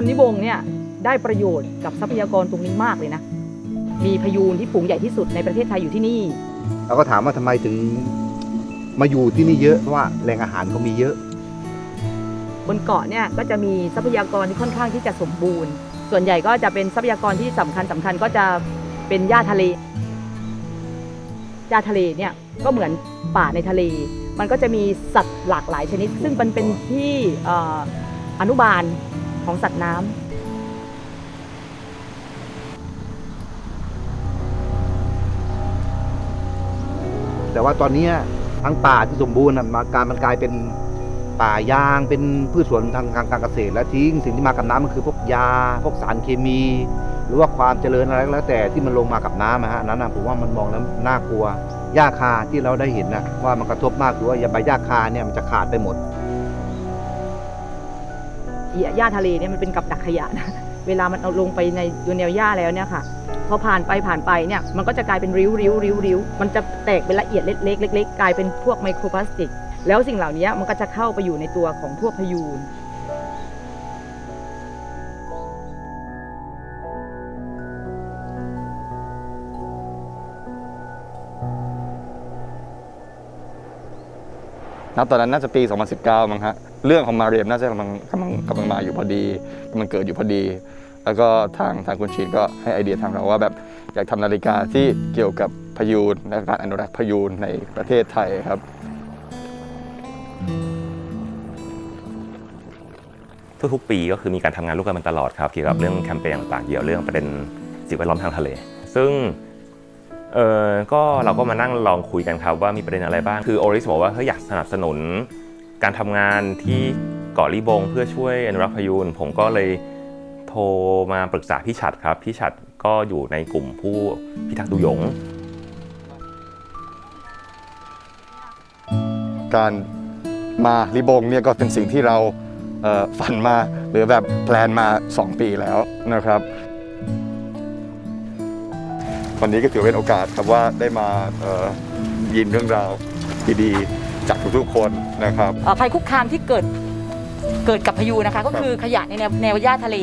คนนิบงเนี่ยได้ประโยชน์กับทรัพยากรตรงนี้มากเลยนะ มีพยูนที่ฝูงใหญ่ที่สุดในประเทศไทยอยู่ที่นี่ เราก็ถามว่าทำไมถึงมาอยู่ที่นี่เยอะเพราะว่าแหล่งอาหารเขามีเยอะ บนเกาะเนี่ยก็จะมีทรัพยากรที่ค่อนข้างที่จะสมบูรณ์ ส่วนใหญ่ก็จะเป็นทรัพยากรที่สำคัญสำคัญก็จะเป็นหญ้าทะเล หญ้าทะเลเนี่ยก็เหมือนป่าในทะเล มันก็จะมีสัตว์หลากหลายชนิด ซึ่งมันเป็นที่เอ่ออนุบาล ของสัตว์น้ำแต่ว่าตอนนี้ทั้งป่าที่สมบูรณ์น่ะมาการมันกลายเป็นป่ายางเป็นพืชสวนทางการการเกษตรและทิ้งสิ่งที่มากับน้ำมันคือพวกยา พวกสารเคมี หรือว่าความเจริญอะไรก็แล้วแต่ที่มันลงมากับน้ำนะฮะนนั้นนะผมว่ามันมองแล้วน่ากลัวหญ้าคาที่เราได้เห็นนะว่ามันกระทบมากหรือว่าใบหญ้าคาเนี่ยมันจะขาดไปหมด หญ้าทะเลเนี่ยมันเป็นกับดักขยะนะเวลามันเอาลงไปในตัวแนวหญ้าแล้วเนี่ยค่ะพอผ่านไปผ่านไปเนี่ยมันก็จะกลายเป็นริ้วริ้วริ้วริ้วมันจะแตกเป็นละเอียดเล็กๆเล็กๆกลายเป็นพวกไมโครพลาสติก แล้วสิ่งเหล่านี้มันก็จะเข้าไปอยู่ในตัวของพวกพยูนณตอนนั้นน่าจะปี 2019 มั้งฮะ เรื่องของมาเรียมน่าจะกำลังกำลังกำลังมาอยู่พอดีกำลังเกิดอยู่พอดี แล้วก็ทางทางคุณชีนก็ให้ไอเดียทางเราว่าแบบอยากทำนาฬิกาที่เกี่ยวกับพยูนและการอนุรักษ์พยูนในประเทศไทยครับ ทุกๆปีก็คือมีการทำงานร่วมกันมาตลอดครับเกี่ยวกับเรื่องแคมเปญต่างๆเกี่ยวกับเรื่องประเด็นสิ่งแวดล้อมทางทะเล ซึ่งเออก็เราก็มานั่งลองคุยกันครับว่ามีประเด็นอะไรบ้าง คือโอริสบอกว่าเฮ้ยอยากสนับสนุน การทำงานที่เกาะลิบงเพื่อช่วยอนุรักษ์พยูนผมก็เลยโทรมาปรึกษาพี่ฉัดครับ พี่ฉัดก็อยู่ในกลุ่มผู้พิทักษ์ดูยง การมาลิบงเนี่ยก็เป็นสิ่งที่เราเฝันมาหรือแบบแพลนมา 2 ปีแล้วนะครับ วันนี้ก็ถือเป็นโอกาสครับว่าได้มายินเรื่องราวดีๆ จากทุกๆคนนะครับ เอ่อภัยคุกคามที่เกิดเกิดกับพายุนะคะ ก็คือขยะในแนวแนวหญ้าทะเล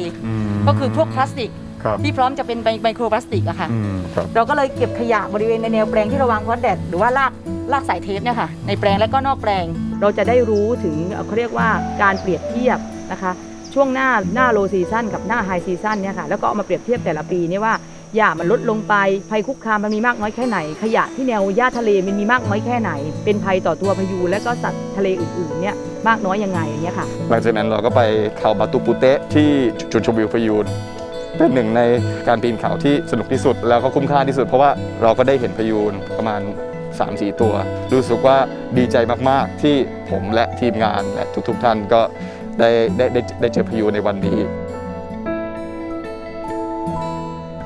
ก็คือพวกพลาสติก ครับที่พร้อมจะเป็นไมไมโครพลาสติกอะค่ะ อืมครับเราก็เลยเก็บขยะบริเวณในแนวแปลงที่เราวางพอดแดดหรือว่าลากลากสายเทปเนี่ยค่ะในแปลงและก็นอกแปลง เราจะได้รู้ถึงเอ่อเขาเรียกว่าการเปรียบเทียบนะคะ ช่วงหน้าหน้าโลซีซั o นกับหน้าไฮซีซั o นเนี่ยค่ะแล้วก็เอามาเปรียบเทียบแต่ละปีเนี่ยว่า หญ้ามันลดลงไป ภัยคุกคามมันมีมากน้อยแค่ไหน ขยะที่แนวหญ้าทะเลมันมีมากน้อยแค่ไหน เป็นภัยต่อตัวพายุและก็สัตว์ทะเลอื่นๆเนี่ยมากน้อยยังไงอย่างเงี้ยค่ะ หลังจากนั้นเราก็ไปเขาบาตุปุเตะที่จุดชมวิวพายูนเป็นหนึ่งในการปีนเขาที่สนุกที่สุด แล้วก็คุ้มค่าที่สุด เพราะว่าเราก็ได้เห็นพยูนประมาณ3-4 ตัว รู้สึกว่าดีใจมากๆที่ผมและทีมงานและทุกๆท่านก็ได้ได้ได้ได้เจอพยูนในวันนี้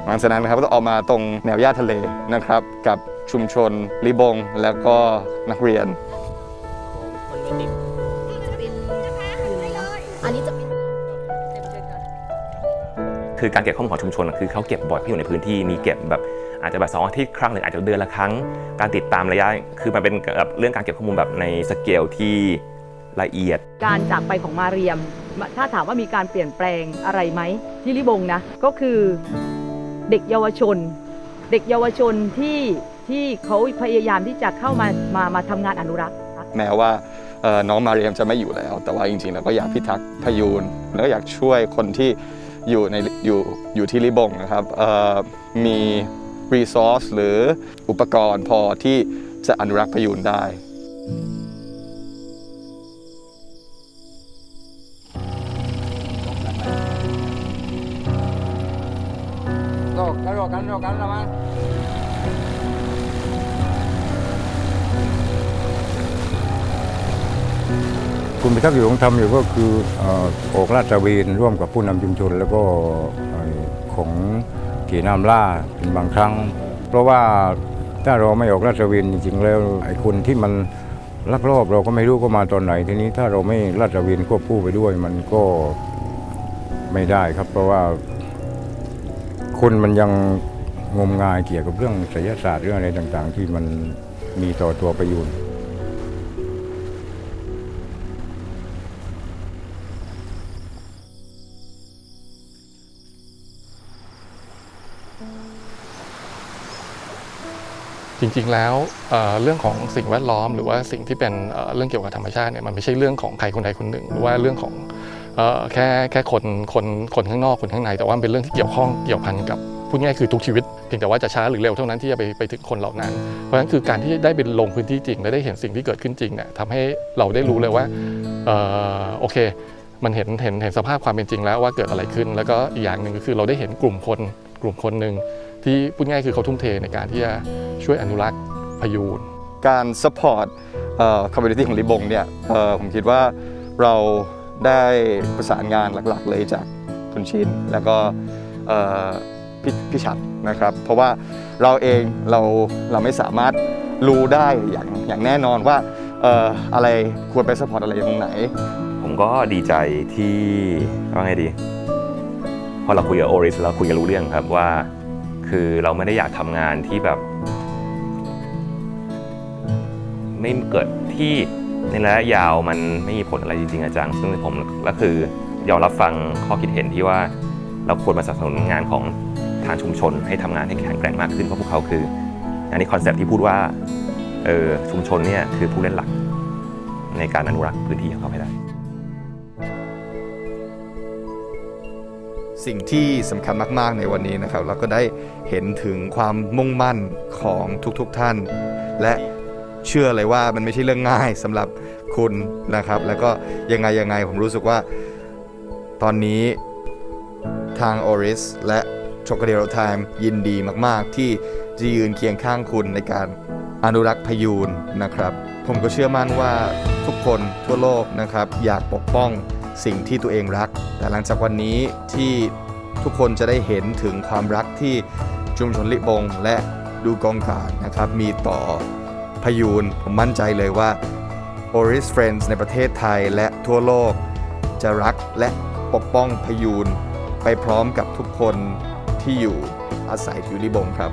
หลังจากนั้นนะครับก็ต้ออกมาตรงแนวหญ้าทะเลนะครับกับชุมชนลิบง แล้วก็นักเรียน อันนี้จะเป็นคือการเก็บข้อมูลของชุมชนอะคือเขาเก็บบ่อยเขาอยู่ในพื้นที่มีเก็บแบบอาจจะแบบสองอาทิตย์ครั้งหนึ่งอาจจะเดือนละครั้ง การติดตามระยะ คือมันเป็นแบบเรื่องการเก็บข้อมูลแบบในสเกลที่ละเอียด การจากไปของมาเรียม ถ้าถามว่ามีการเปลี่ยนแปลงอะไรไหมที่ลิบงนะ ก็คือ เด็กเยาวชน เด็กเยาวชนที่ที่เขาพยายามที่จะเข้ามามามาทำงานอนุรักษ์ แม้ว่าเอ่อน้องมาเรียมจะไม่อยู่แล้ว แต่ว่าจริงๆเราก็อยากพิทักษ์พยูนแล้วก็อยากช่วยคนที่อยู่ในอยู่อยู่ที่ลิบงนะครับเอ่อมีรีซอสหรืออุปกรณ์พอที่จะอนุรักษ์พยูนได้ กลุ่มพิทักษ์อยู่ของทำอยู่ก็คือออกลาดตระเวนร่วมกับผู้นำชุมชน แล้วก็ของขี่น้ำล่าเป็นบางครั้ง เพราะว่าถ้าเราไม่ออกลาดตระเวนจริงๆแล้วไอ้คนที่มันลักลอบเราก็ไม่รู้ก็มาตอนไหนทีนี้ถ้าเราไม่ลาดตระเวนควบคู่ไปด้วยมันก็ไม่ได้ครับ เพราะว่า คนมันยังงมงายเกี่ยวกับเรื่องศิลศาสตร์เรื่องอะไรต่างๆ ที่มันมีต่อตัวประยุนจริงๆ แล้วเรื่องของสิ่งแวดล้อม หรือว่าสิ่งที่เป็นเรื่องเกี่ยวกับธรรมชาติเนี่ยมันไม่ใช่เรื่องของใครคนใดคนหนึ่ง หรือว่าเรื่องของ แค่แค่คนคนคนข้างนอกคนข้างในแต่ว่าเป็นเรื่องที่เกี่ยวข้องเกี่ยวพันกับพูดง่ายคือทุกชีวิตเพียงแต่ว่าจะช้าหรือเร็วเท่านั้นที่จะไปไปถึงคนเหล่านั้น เพราะฉะนั้นคือการที่ได้ไปลงพื้นที่จริงและได้เห็นสิ่งที่เกิดขึ้นจริงเนี่ยทำให้เราได้รู้เลยว่าออโอเค มันเห็นเห็นเห็นสภาพความเป็นจริงแล้วว่าเกิดอะไรขึ้น แล้วก็อีกอย่างหนึ่งก็คือเราได้เห็นกลุ่มคนกลุ่มคนหนึ่งที่พูดง่ายคือเขาทุ่มเทในการที่จะช่วยอนุรักษ์พยูนการ support เอ่อ community ของลิบงเนี่ยผมคิดว่าเรา ได้ประสานงานหลักๆ เลยจากคุณชินแล้วก็พี่พี่ชัดนะครับ เพราะว่าเราเองเราเราไม่สามารถรู้ได้อย่างอย่างแน่นอนว่าอะไรควรไป support อะไรตรงไหน ผมก็ดีใจที่ว่าไงดีพอเราคุยกับโอริสเราคุยกันรู้เรื่องครับว่า คือเราไม่ได้อยากทำงานที่แบบ ไม่เกิดที่ ในระยะยาวมันไม่มีผลอะไรจริงๆอะจังซึ่งผมก็คือยอมรับฟังข้อคิดเห็นที่ว่าเราควรมาสนับสนุนงานของทางชุมชน ให้ทำงานให้แข็งแกร่งมากขึ้นเพราะพวกเขาคืออันนี้คอนเซ็ปต์ที่พูดว่าเออชุมชนเนี่ยคือผู้เล่นหลักในการอนุรักษ์พื้นที่ของเขาให้ได้ สิ่งที่สำคัญมากๆในวันนี้นะครับ เราก็ได้เห็นถึงความมุ่งมั่นของทุกๆท่าน และ เชื่อเลยว่ามันไม่ใช่เรื่องง่ายสำหรับคุณนะครับ แล้วก็ยังไงยังไงผมรู้สึกว่า ตอนนี้ทาง Oris และ c h o c o d a l Time ยินดีมาก ๆ ที่จะยืนเคียงข้างคุณในการอนุรักษ์พยูนนะครับ ผมก็เชื่อมั่นว่าทุกคนทั่วโลกนะครับ อยากปกป้องสิ่งที่ตัวเองรัก แต่หลังจากวันนี้ที่ทุกคนจะได้เห็นถึงความรักที่ชุมชนลิบงและดูกองการนะครับ มีต่อ พยูน ผมมั่นใจเลยว่า Oris Friends ในประเทศไทยและทั่วโลก จะรักและปกป้องพยูน ไปพร้อมกับทุกคนที่อยู่อาศัยอยู่ลิบงครับ